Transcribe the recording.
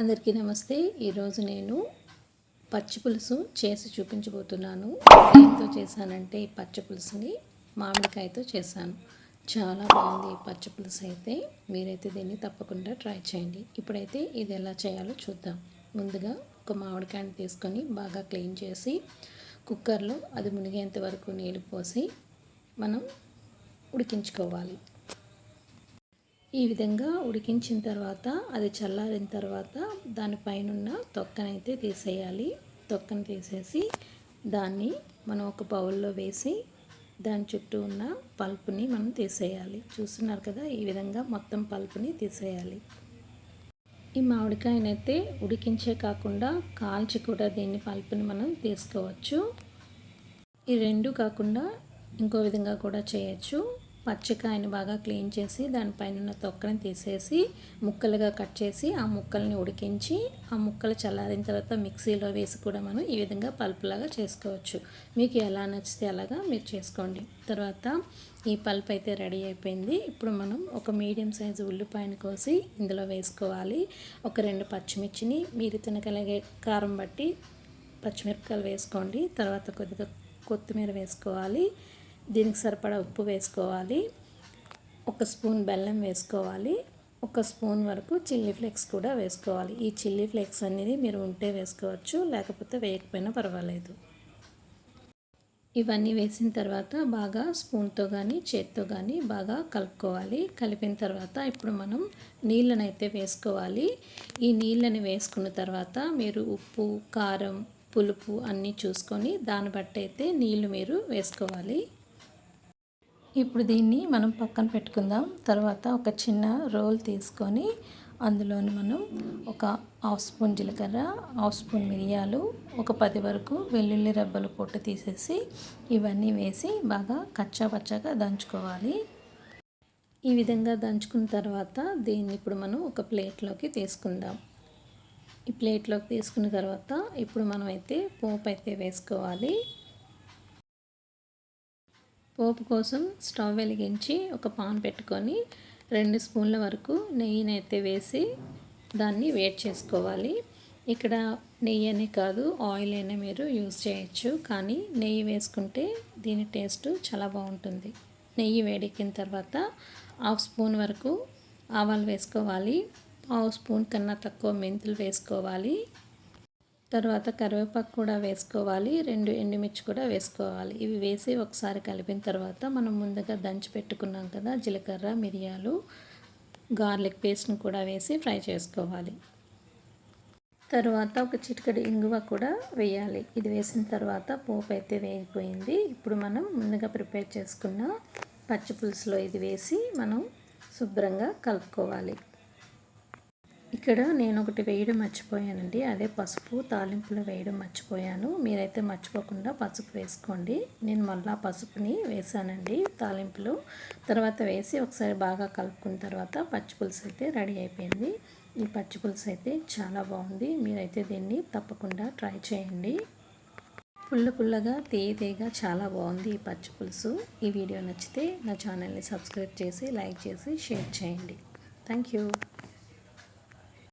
అందరికీ నమస్తే. ఈరోజు నేను పచ్చి పులుసు చేసి చూపించబోతున్నాను. దేంతో చేశానంటే ఈ పచ్చి పులుసుని మామిడికాయతో చేశాను. చాలా బాగుంది ఈ పచ్చి పులుసు అయితే. మీరైతే దీన్ని తప్పకుండా ట్రై చేయండి. ఇప్పుడైతే ఇది ఎలా చేయాలో చూద్దాం. ముందుగా ఒక మామిడికాయని తీసుకొని బాగా క్లీన్ చేసి కుక్కర్లో అది మునిగేంత వరకు నీళ్ళు పోసి మనం ఉడికించుకోవాలి. ఈ విధంగా ఉడికించిన తర్వాత అది చల్లారిన తర్వాత దానిపైన తొక్కనైతే తీసేయాలి. తొక్కను తీసేసి దాన్ని మనం ఒక బౌల్లో వేసి దాని చుట్టూ ఉన్న పల్పుని మనం తీసేయాలి. చూస్తున్నారు కదా ఈ విధంగా మొత్తం పల్పుని తీసేయాలి. ఈ మామిడికాయనైతే ఉడికించే కాకుండా కాల్చి కూడా దీన్ని పల్పుని మనం తీసుకోవచ్చు. ఈ రెండు కాకుండా ఇంకో విధంగా కూడా చేయొచ్చు. పచ్చికాయని బాగా క్లీన్ చేసి దానిపైన ఉన్న తొక్కని తీసేసి ముక్కలుగా కట్ చేసి ఆ ముక్కల్ని ఉడికించి ఆ ముక్కలు చల్లారిన తర్వాత మిక్సీలో వేసి కూడా మనం ఈ విధంగా పల్పులాగా చేసుకోవచ్చు. మీకు ఎలా నచ్చితే అలాగా మీరు చేసుకోండి. తర్వాత ఈ పల్ప్ అయితే రెడీ అయిపోయింది. ఇప్పుడు మనం ఒక మీడియం సైజు ఉల్లిపాయను కోసి ఇందులో వేసుకోవాలి. ఒక రెండు పచ్చిమిర్చిని మీరు తినగలిగే కారం బట్టి పచ్చిమిరపకాయలు వేసుకోండి. తర్వాత కొద్దిగా కొత్తిమీర వేసుకోవాలి. దీనికి సరిపడా ఉప్పు వేసుకోవాలి. ఒక స్పూన్ బెల్లం వేసుకోవాలి. ఒక స్పూన్ వరకు చిల్లీ ఫ్లేక్స్ కూడా వేసుకోవాలి. ఈ చిల్లీ ఫ్లేక్స్ అనేది మీరు ఉంటే వేసుకోవచ్చు లేకపోతే వేయకపోయినా పర్వాలేదు. ఇవన్నీ వేసిన తర్వాత బాగా స్పూన్తో కానీ చేత్తో కానీ బాగా కలుపుకోవాలి. కలిపిన తర్వాత ఇప్పుడు మనం నీళ్ళని అయితే వేసుకోవాలి. ఈ నీళ్ళని వేసుకున్న తర్వాత మీరు ఉప్పు కారం పులుపు అన్నీ చూసుకొని దాన్ని బట్టి అయితే నీళ్ళు మీరు వేసుకోవాలి. ఇప్పుడు దీన్ని మనం పక్కన పెట్టుకుందాం. తర్వాత ఒక చిన్న రోల్ తీసుకొని అందులోని మనం ఒక హాఫ్ స్పూన్ జీలకర్ర హాఫ్ స్పూన్ మిరియాలు ఒక పది వరకు వెల్లుల్లి రెబ్బలు పొట్టు తీసేసి ఇవన్నీ వేసి బాగా కచ్చా పచ్చాగా దంచుకోవాలి. ఈ విధంగా దంచుకున్న తర్వాత దీన్ని ఇప్పుడు మనం ఒక ప్లేట్లోకి తీసుకుందాం. ఈ ప్లేట్లోకి తీసుకున్న తర్వాత ఇప్పుడు మనం అయితే పోపు అయితే వేసుకోవాలి. పోపు కోసం స్టవ్ వెలిగించి ఒక పాన్ పెట్టుకొని రెండు స్పూన్ల వరకు నెయ్యినైతే అయితే వేసి దాన్ని వేట్ చేసుకోవాలి. ఇక్కడ నెయ్యి అనే కాదు ఆయిల్ అయినా మీరు యూజ్ చేయొచ్చు. కానీ నెయ్యి వేసుకుంటే దీని టేస్ట్ చాలా బాగుంటుంది. నెయ్యి వేడెక్కిన తర్వాత హాఫ్ స్పూన్ వరకు ఆవాలు వేసుకోవాలి. హాఫ్ స్పూన్ కన్నా తక్కువ మెంతులు వేసుకోవాలి. తర్వాత కరివేపాకు కూడా వేసుకోవాలి రెండు ఎండుమిర్చి కూడా వేసుకోవాలి. ఇవి వేసి ఒకసారి కలిపిన తర్వాత మనం ముందుగా దంచి పెట్టుకున్నాం కదా జీలకర్ర మిరియాలు గార్లిక్ పేస్ట్ని కూడా వేసి ఫ్రై చేసుకోవాలి. తర్వాత ఒక చిటికడి ఇంగువ కూడా వేయాలి. ఇది వేసిన తర్వాత పోపు అయితే వేగిపోయింది. ఇప్పుడు మనం ముందుగా ప్రిపేర్ చేసుకున్న పచ్చి పులుసులో ఇది వేసి మనం శుభ్రంగా కలుపుకోవాలి. ఇక్కడ నేను ఒకటి వేయడం మర్చిపోయానండి. అదే పసుపు తాలింపులో వేయడం మర్చిపోయాను. మీరైతే మర్చిపోకుండా పసుపు వేసుకోండి. నేను మళ్ళీ పసుపుని వేసానండి తాలింపులో. తర్వాత వేసి ఒకసారి బాగా కలుపుకున్న తర్వాత పచ్చి పులుసు అయితే రెడీ అయిపోయింది. ఈ పచ్చి పులుసు అయితే చాలా బాగుంది. మీరైతే దీన్ని తప్పకుండా ట్రై చేయండి. పుల్ల పుల్లగా తీయ తీయగా చాలా బాగుంది ఈ పచ్చి పులుసు. ఈ వీడియో నచ్చితే నా ఛానల్ని సబ్స్క్రైబ్ చేసి లైక్ చేసి షేర్ చేయండి. Thank you.